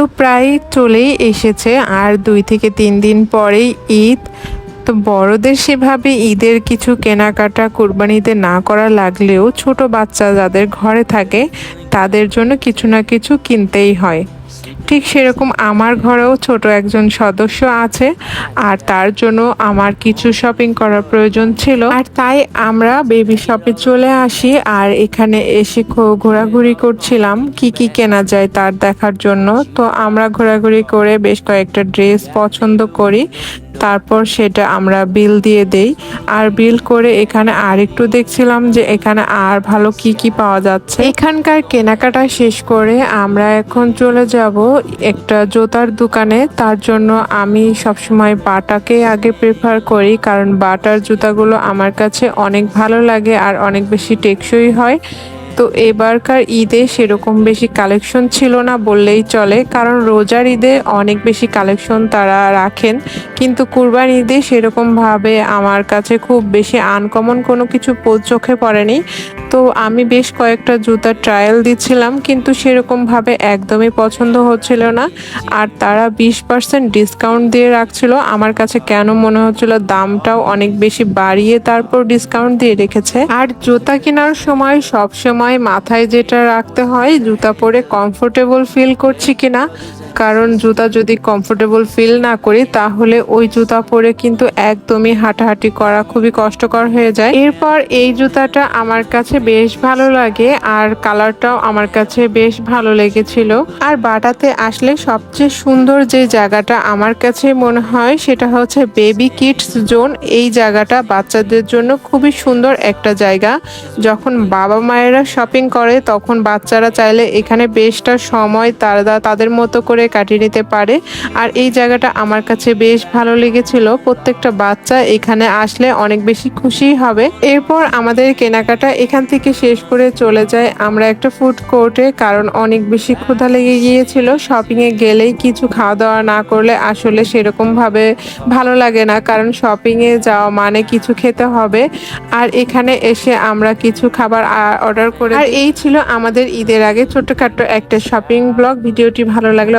তো প্রায় চলেই এসেছে। আর দুই থেকে তিন দিন পরেই ঈদ। তো বড়দের সেভাবে ঈদের কিছু কেনাকাটা কুরবানিতে না করা লাগলেও ছোট বাচ্চা যাদের ঘরে থাকে, তাদের জন্য কিছু না কিছু কিনতেই হয়। ঠিক সেরকম আমার ঘরেও ছোট একজন সদস্য আছে, আর তার জন্য আমার কিছু শপিং করার প্রয়োজন ছিল। আর তাই আমরা বেবি শপে চলে আসি, আর এখানে এসে ঘোরাঘুরি করছিলাম, কি কি কেনা যায় তার দেখার জন্য। তো আমরা ঘোরাঘুরি করে বেশ কয়েকটা ড্রেস পছন্দ করি। তারপর সেটা আমরা বিল দিয়ে দেই। আর বিল করে এখানে আর একটু দেখছিলাম যে এখানে আর ভালো কি কি পাওয়া যাচ্ছে। এখানকার কেনাকাটা শেষ করে আমরা এখন চলে যাব একটা জুতার দোকানে। তার জন্য আমি সবসময় বাটাকে আগে প্রেফার করি, কারণ বাটার জুতাগুলো আমার কাছে অনেক ভালো লাগে আর অনেক বেশি টেকসই হয়। তো এবারকার ঈদে সেরকম বেশি কালেকশন ছিল না বললেই চলে, কারণ রোজার ঈদে অনেক বেশি কালেকশন তারা রাখেন। কিন্তু কুরবান ঈদে সেরকমভাবে আমার কাছে খুব বেশি আনকমন কোনো কিছু চোখে পড়েনি। তো আমি বেশ কয়েকটা জুতার ট্রায়াল দিচ্ছিলাম, কিন্তু সেরকমভাবে একদমই পছন্দ হচ্ছিল না। আর তারা বিশ পার্সেন্ট ডিসকাউন্ট দিয়ে রাখছিল। আমার কাছে কেন মনে হচ্ছিল দামটাও অনেক বেশি বাড়িয়ে তারপর ডিসকাউন্ট দিয়ে রেখেছে। আর জুতা কেনার সময় সব সময় মাথায় যেটা রাখতে হয়, জুতা পরে কমফোর্টেবল ফিল করছি কিনা কারণ জুতা যদি কমফোর্টেবল ফিল না করি, তাহলে ওই জুতা পরে কিন্তু একদমই হাঁটাহাঁটি করা খুবই কষ্টকর হয়ে যায়। এরপর এই জুতাটা আমার কাছে বেশ ভালো লাগে আর কালারটাও আমার কাছে বেশ ভালো লেগেছিল। আর বাটাতে আসলে সবচেয়ে সুন্দর যে জায়গাটা আমার কাছে মনে হয়, সেটা হচ্ছে বেবি কিডস জোন এই জায়গাটা বাচ্চাদের জন্য খুবই সুন্দর একটা জায়গা। যখন বাবা মায়েরা শপিং করে, তখন বাচ্চারা চাইলে এখানে বেশটা সময় তারা, তাদের মতো করে কাটিয়ে নিতে পারে। আর এই জায়গাটা আমার কাছে বেশ ভালো লেগেছিল। প্রত্যেকটা বাচ্চা এখানে আসলে অনেক বেশি খুশি হবে। এরপর আমাদের কেনাকাটা এখান থেকে শেষ করে চলে যায়। আমরা একটা ফুড কোর্টে কারণ অনেক বেশি ক্ষুধা লেগে গিয়েছিল। শপিং এ গেলেই কিছু খাওয়া দাওয়া না করলে আসলে সেরকম ভাবে ভালো লাগে না কারণ শপিং এ যাওয়া মানে কিছু খেতে হবে। আর এখানে এসে আমরা কিছু খাবার অর্ডার করে আর এই ছিল আমাদের ঈদের আগে ছোট্টখাট্ট একটা শপিং ব্লগ। ভিডিওটি ভালো লাগলে